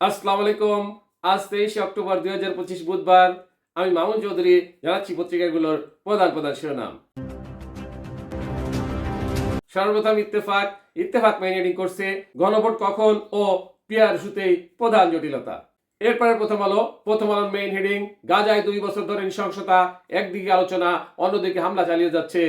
আসসালামু আলাইকুম। আজ তেইশে অক্টোবর দুই হাজার পঁচিশ বুধবার আমি মামুন চৌধুরী জানাচ্ছি পত্রিকাগুলোর প্রধান প্রধান শিরোনাম। সর্বপ্রথম ইত্তেফাক ইত্তেফাক মেইন করছে, গণভোট কখন ও পিয়ার ইস্যুতেই প্রধান জটিলতা। এরপরে প্রথম আলো, প্রথম আলোর মেইন হেডিং গাজায় দুই বছর ধরে নৃশংসতা, একদিকে আলোচনা, অন্যদিকে হামলা চালিয়ে যাচ্ছে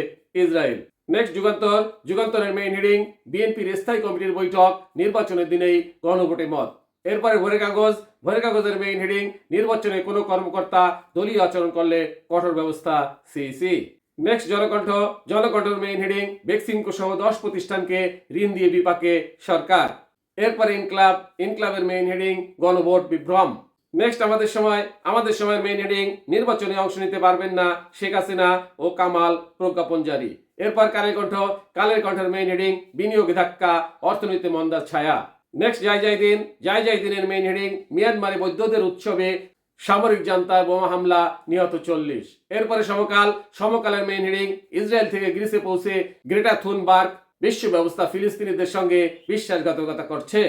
ইসরায়েল। নেক্সট যুগান্তর, যুগান্তরের মেইন হেডিং বিএনপির স্থায়ী কমিটির বৈঠক, নির্বাচনের দিনেই গণভোটে মত। এরপরে ভোরের কাগজ, ভোরের কাগজের মেইন হেডিং নির্বাচনে কোনো কর্মকর্তা দলীয় আচরণ করলে কঠোর ব্যবস্থা সিসি নেক্সট জনকণ্ঠ, জনকণ্ঠের মেইন হেডিং বেক্সিমকো সহ দশ প্রতিষ্ঠানকে ঋণ দিয়ে বিপাকে সরকার। এরপরে ইনক্লাব, ইনক্লাবের মেইন হেডিং গণভোট বিভ্রম। নেক্সট আমাদের সময়, আমাদের সময়ের মেইন হেডিং নির্বাচনে অংশ নিতে পারবেন না শেখ হাসিনা ও কামাল প্রজ্ঞাপন জারি। এরপর কালের কণ্ঠ, কালের কণ্ঠের মেইন হেডিং বিনিয়োগে ধাক্কা অর্থনীতি মন্দার ছায়া। নেক্সট যাই যাই দিন যাই যাই দিনের মেইন হেডিং মিয়ানমারে বৈদ্যদের উৎসবে সামরিক জান্তার বোমা হামলা, নিহত চল্লিশ। এরপরে সমকাল, সমকালের মেইন হেডিং ইসরায়েল থেকে গ্রিসে পৌঁছে গ্রেটা থুনবার্গ বিশ্ব ব্যবস্থা ফিলিস্তিনিদের সঙ্গে বিশ্বাসঘাতকতা করছে।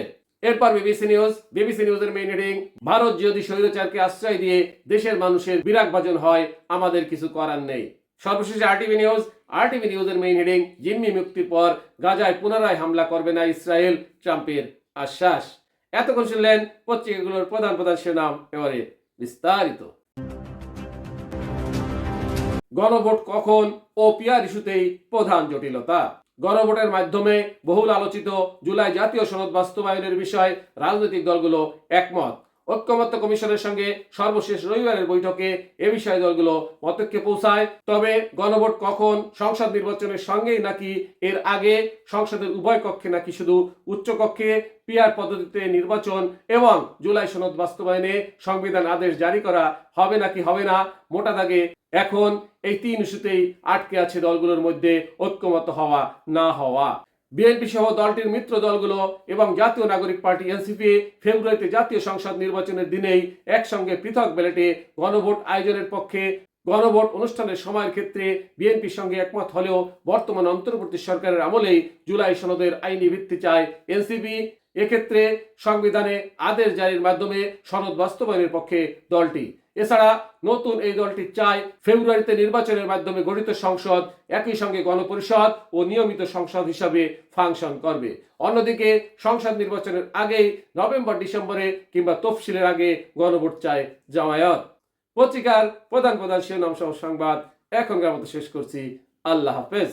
এরপর বিবিসি নিউজ, বিবিসি নিউজের মেইন হেডিং ভারত যদি স্বৈরাচারকে আশ্রয় দিয়ে দেশের মানুষের বিরাগ ভাজন হয়, আমাদের কিছু করার নেই। সর্বশেষে আরটিভি নিউজ আরটিভি নিউজের মেইন হেডিং জিম্মি মুক্তির পর গাজায় পুনরায় হামলা করবে না ইসরায়েল, ট্রাম্পের আশ্বাস। এতক্ষণ শুনলেন পত্রিকাগুলোর প্রধান প্রধান শিরোনাম এবারে বিস্তারিত। গণভোট কখন ও পিয়ার ইস্যুতেই প্রধান জটিলতা। গণভোটের মাধ্যমে বহুল আলোচিত জুলাই জাতীয় সনদ বাস্তবায়নের বিষয়ে রাজনৈতিক দলগুলো একমত। ঐক্যমত্য কমিশনের সঙ্গে সর্বশেষ রবিবারের বৈঠকে এ বিষয়ে দলগুলো মতৈক্যে পৌঁছায়। তবে গণভোট কখন সংসদ নির্বাচনের সঙ্গেই নাকি এর আগে সংসদের উভয় কক্ষে নাকি শুধু উচ্চকক্ষে পিআর পদ্ধতিতে নির্বাচন এবং জুলাই সনদ বাস্তবায়নে সংবিধান আদেশ জারি করা হবে নাকি হবে না, মোটা দাগে এখন এই তিন ইস্যুতেই আটকে আছে দলগুলোর মধ্যে ঐক্যমত হওয়া, না হওয়া। বিএনপি সহ দলটির মিত্র দলগুলো এবং জাতীয় নাগরিক পার্টি এনসিপি ফেব্রুয়ারিতে জাতীয় সংসদ নির্বাচনের দিনেই একসঙ্গে পৃথক ব্যালটে গণভোট আয়োজনের পক্ষে গণভোট অনুষ্ঠানের সময়ের ক্ষেত্রে বিএনপির সঙ্গে একমত হলেও বর্তমান অন্তর্বর্তী সরকারের আমলেই জুলাই সনদের আইনি ভিত্তি চায় এনসিপি। এক্ষেত্রে সংবিধানে আদেশ জারির মাধ্যমে সনদ বাস্তবায়নের পক্ষে দলটি। এছাড়া নতুন এই দলটি চায় ফেব্রুয়ারিতে নির্বাচনের মাধ্যমে গঠিত সংসদ, একই সঙ্গে গণপরিষদ ও নিয়মিত সংসদ হিসাবে ফাংশন করবে। অন্যদিকে সংসদ নির্বাচনের আগেই নভেম্বর, ডিসেম্বরে কিংবা তফসিলের আগে গণভোট চায় জামায়াত। পত্রিকার প্রধান প্রধান শিরোনাম সহ সংবাদ এখনকার মতো শেষ করছি। আল্লাহ হাফেজ।